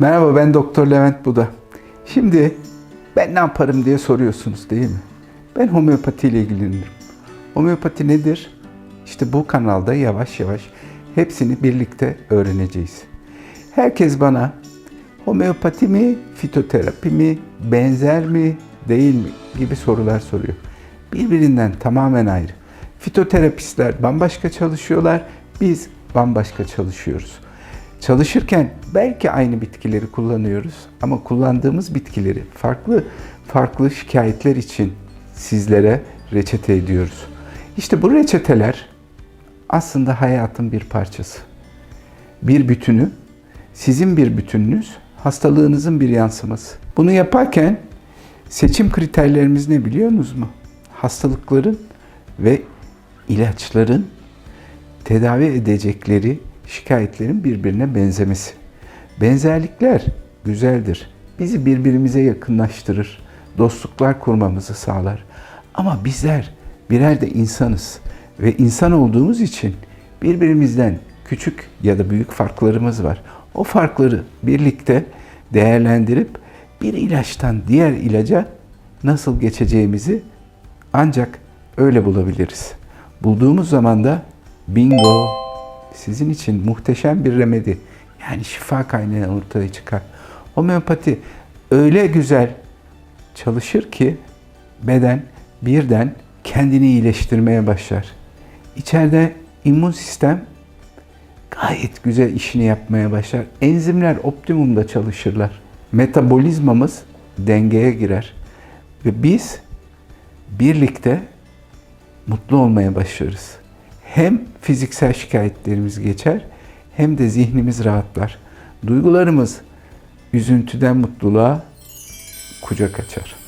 ben Doktor Levent Buda. Şimdi ben ne yaparım diye soruyorsunuz değil mi? Ben homeopati ile ilgilenirim. Homeopati nedir? İşte bu kanalda yavaş yavaş hepsini birlikte öğreneceğiz. Herkes bana homeopati mi, fitoterapi mi, benzer mi, değil mi gibi sorular soruyor. Birbirinden tamamen ayrı. Fitoterapistler bambaşka çalışıyorlar, biz bambaşka çalışıyoruz. Çalışırken belki aynı bitkileri kullanıyoruz ama kullandığımız bitkileri farklı farklı şikayetler için sizlere reçete ediyoruz. İşte bu reçeteler aslında hayatın bir parçası. Bir bütünü, sizin bir bütününüz, hastalığınızın bir yansıması. Bunu yaparken seçim kriterlerimiz ne biliyorsunuz mu? Hastalıkların ve ilaçların tedavi edecekleri şikayetlerin birbirine benzemesi. Benzerlikler güzeldir. Bizi birbirimize yakınlaştırır. Dostluklar kurmamızı sağlar. Ama bizler birer de insanız ve insan olduğumuz için birbirimizden küçük ya da büyük farklarımız var. O farkları birlikte değerlendirip bir ilaçtan diğer ilaca nasıl geçeceğimizi ancak öyle bulabiliriz. Bulduğumuz zaman da bingo sizin için muhteşem bir remedi yani şifa kaynağı ortaya çıkar. Homeopati öyle güzel çalışır ki beden birden kendini iyileştirmeye başlar. İçeride immün sistem gayet güzel işini yapmaya başlar. Enzimler optimumda çalışırlar. Metabolizmamız dengeye girer. Ve biz birlikte mutlu olmaya başlarız. Hem fiziksel şikayetlerimiz geçer hem de zihnimiz rahatlar. Duygularımız üzüntüden mutluluğa kucak açar.